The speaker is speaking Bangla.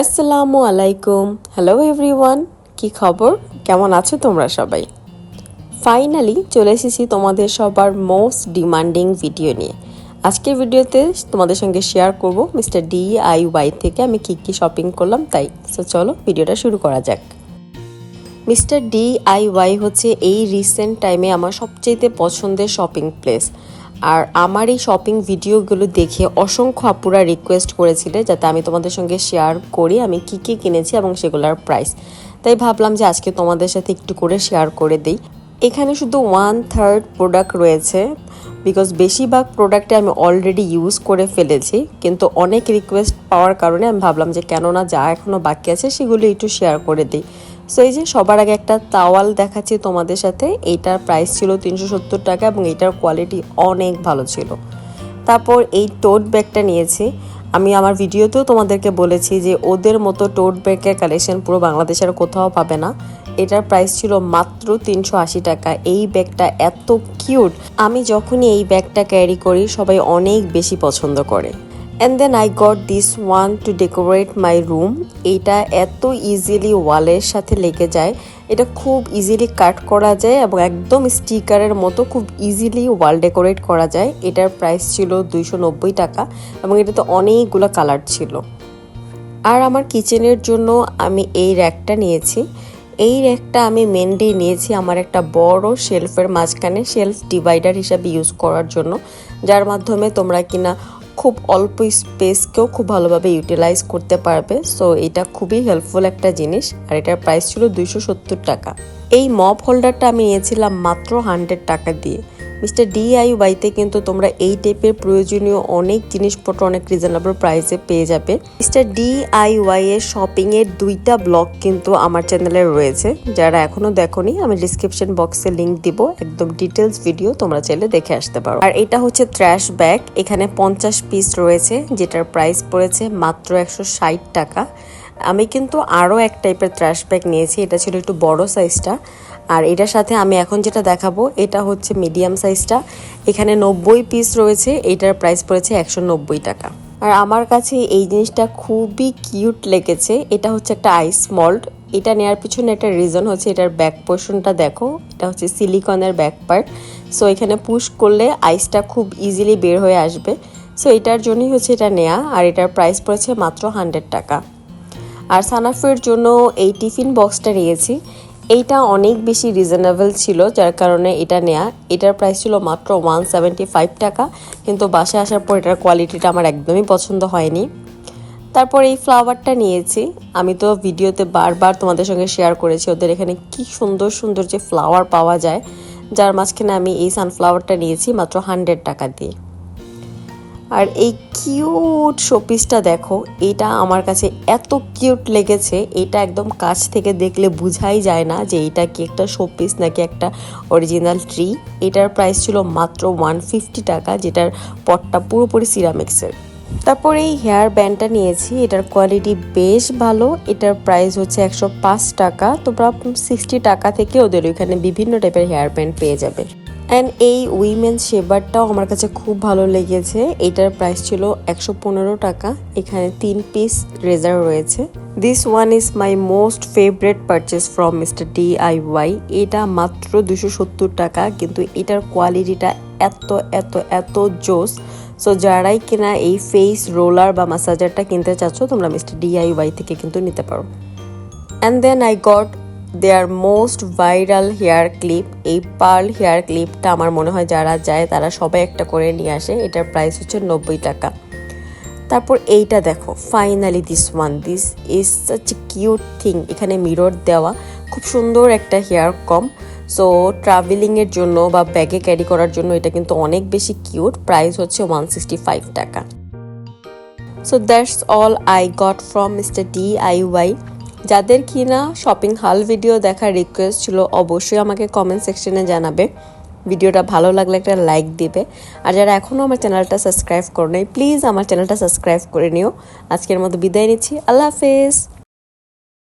আসসালামু আলাইকুম। হ্যালো এভরিওয়ান কি খবর? কেমন আছো তোমরা সবাই? ফাইনালি চলে এসেছি তোমাদের সবার মোস্ট ডিমান্ডিং ভিডিও নিয়ে। আজকের ভিডিওতে তোমাদের সঙ্গে শেয়ার করব মিস্টার ডি আই ওয়াই থেকে আমি কী কী শপিং করলাম, তাই সো চলো ভিডিওটা শুরু করা যাক। মিস্টার ডি আই ওয়াই হচ্ছে এই রিসেন্ট টাইমে আমার সবচেয়ে পছন্দের শপিং প্লেস আর আমার এই শপিং ভিডিওগুলো দেখে অসংখ্য আপুরা রিকোয়েস্ট করেছিলে যাতে আমি তোমাদের সঙ্গে শেয়ার করি, আমি কি কি কিনেছি এবং সেগুলোর প্রাইস তাই ভাবলাম যে আজকে তোমাদের সাথে একটু করে শেয়ার করে দিই। এখানে শুধু ওয়ান থার্ড প্রোডাক্ট রয়েছে বিকজ বেশিরভাগ প্রোডাক্টে আমি অলরেডি ইউজ করে ফেলেছি, কিন্তু অনেক রিকোয়েস্ট পাওয়ার কারণে আমি ভাবলাম যে কেননা যা এখনও বাকি আছে সেগুলো একটু শেয়ার করে দিই। সো এই যে সবার আগে একটা তাওয়াল দেখাচ্ছি তোমাদের সাথে। এইটার প্রাইস ছিল তিনশো সত্তর টাকা এবং এটার কোয়ালিটি অনেক ভালো ছিল। তারপর এই টোট ব্যাগটা নিয়েছি। আমি আমার ভিডিওতেও তোমাদেরকে বলেছি যে ওদের মতো টোট ব্যাগের কালেকশন পুরো বাংলাদেশের কোথাও পাবে না। এটার প্রাইস ছিল মাত্র তিনশো আশি টাকা। এই ব্যাগটা এত কিউট আমি যখনই এই ব্যাগটা ক্যারি করি, সবাই অনেক বেশি পছন্দ করে। And then I got this one to decorate my room এটা এত ইজিলি ওয়ালের সাথে লেগে যায়। এটা খুব ইজিলি কাট করা যায় এবং একদম স্টিকারের মতো খুব ইজিলি ওয়াল ডেকোরেট করা যায়। এটার প্রাইস ছিল দুইশো নব্বই টাকা এবং এটাতে অনেকগুলো কালার ছিল। আর আমার কিচেনের জন্য আমি এই র্যাকটা নিয়েছি। এই র্যাকটা আমি মেনলি নিয়েছি আমার একটা বড় শেলফের মাঝখানে শেলফ ডিভাইডার হিসাবে ইউজ করার জন্য। যার মাধ্যমে তোমরা কিনা খুব অল্প স্পেসকেও খুব ভালোভাবে ইউটিলাইজ করতে পারবে। সো এটা খুবই হেল্পফুল একটা জিনিস। আর এটার প্রাইস ছিল দুইশো সত্তর টাকা। এই মপ হোল্ডারটা আমি নিয়েছিলাম মাত্র হান্ড্রেড টাকা দিয়ে। মিস্টার ডিআইওয়াইতে কিন্তু তোমরা এই টাইপের প্রয়োজনীয় অনেক জিনিসপত্র অনেক রিজনেবল প্রাইসে পেয়ে যাবে। মিস্টার ডিআইওয়াই এর শপিং এর দুইটা ব্লগ কিন্তু আমার চ্যানেলে রয়েছে। যারা এখনও দেখোনি, আমি ডিসক্রিপশন বক্সে লিংক দিব। একদম ডিটেলস ভিডিও তোমরা চাইলে দেখে আসতে পারো। আর এটা হচ্ছে ট্র্যাশ ব্যাগ এখানে পঞ্চাশ পিস রয়েছে, যেটার প্রাইস পড়েছে মাত্র একশো ষাট টাকা। আমি কিন্তু আরও এক টাইপের ট্র্যাশ ব্যাগ নিয়েছি, এটা ছিল একটু বড় সাইজটা আর এটার সাথে আমি এখন যেটা দেখাবো, এটা হচ্ছে মিডিয়াম সাইজটা এখানে নব্বই পিস রয়েছে, এটার প্রাইস পড়েছে একশো নব্বই টাকা। আর আমার কাছে এই জিনিসটা খুবই কিউট লেগেছে, এটা হচ্ছে একটা আইস মল্ট এটা নেওয়ার পিছনে একটা রিজন হচ্ছে, এটার ব্যাক পোর্শনটা দেখো, এটা হচ্ছে সিলিকনের ব্যাক পার্ট সো এখানে পুশ করলে আইসটা খুব ইজিলি বের হয়ে আসবে। সো এটার জন্যই হচ্ছে এটা নেওয়া আর এটার প্রাইস পড়েছে মাত্র হান্ড্রেড টাকা। আর সানাফের জন্য এই টিফিন বক্সটা নিয়েছি। এইটা অনেক বেশি রিজনেবল ছিল, যার কারণে এটা নেয়া। এটার প্রাইস ছিল মাত্র ওয়ান সেভেন্টি ফাইভ টাকা, কিন্তু বাসায় আসার পর এটার কোয়ালিটিটা আমার একদমই পছন্দ হয়নি। তারপর এই ফ্লাওয়ারটা নিয়েছি। আমি তো ভিডিওতে বারবার তোমাদের সঙ্গে শেয়ার করেছি, ওদের এখানে কি সুন্দর সুন্দর যে ফ্লাওয়ার পাওয়া যায়, যার মাঝখানে আমি এই সানফ্লাওয়ারটা নিয়েছি মাত্র হান্ড্রেড টাকা দিয়ে। আর এই কিউট শোপিসটা দেখো, এটা আমার কাছে এত কিউট লেগেছে, এটা একদম কাছ থেকে দেখলে বুঝাই যায় না যে এটা কি একটা শোপিস নাকি একটা অরিজিনাল ট্রি এটার প্রাইস ছিল মাত্র ওয়ান ফিফটি টাকা, যেটার পটটা পুরোপুরি সিরামিক্সের তারপর এই হেয়ার ব্যান্ডটা নিয়েছি, এটার কোয়ালিটি বেশ ভালো, এটার প্রাইস হচ্ছে একশো পাঁচ টাকা, তোমরা সিক্সটি টাকা থেকে ওদের ওইখানে বিভিন্ন টাইপের হেয়ার ব্যান্ড পেয়ে যাবে। অ্যান্ড এই উইমেন শেভারটাও আমার কাছে খুব ভালো লেগেছে। এটার প্রাইস ছিল একশো পনেরো টাকা। এখানে তিন পিস রেজার রয়েছে। This one is my most favourite purchase from mister D I Y এটা মাত্র দুশো সত্তর টাকা, কিন্তু এটার কোয়ালিটিটা এত এত এত জোস। সো যারাই কিনা এই ফেস রোলার বা মাসাজারটা কিনতে চাচ্ছ, তোমরা মিস্টার ডিআইওয়াই থেকে কিন্তু নিতে পারো। And then I got their most viral hair clip এই পার্ল হেয়ার ক্লিপটা আমার মনে হয় যারা যায় তারা সবাই একটা করে নিয়ে আসে। এটার প্রাইস হচ্ছে নব্বই টাকা। তারপর এইটা দেখো finally this one this is such cute thing এখানে মিরর দেওয়া, খুব সুন্দর একটা হেয়ার কম সো ট্রাভেলিংয়ের জন্য বা ব্যাগে ক্যারি করার জন্য এটা কিন্তু অনেক বেশি কিউট প্রাইস হচ্ছে ওয়ান সিক্সটি ফাইভ টাকা। So that's all I got from mister D I Y যাদের কি না শপিং হাল ভিডিও দেখার রিকোয়েস্ট ছিল, অবশ্যই আমাকে কমেন্ট সেকশনে জানাবে। ভিডিওটা ভালো লাগলে একটা লাইক দিবে। আর যারা এখনও আমার চ্যানেলটা সাবস্ক্রাইব করো নাই প্লিজ আমার চ্যানেলটা সাবস্ক্রাইব করে নিও। আজকের মতো বিদায় নিচ্ছি। আল্লাহ হাফেজ।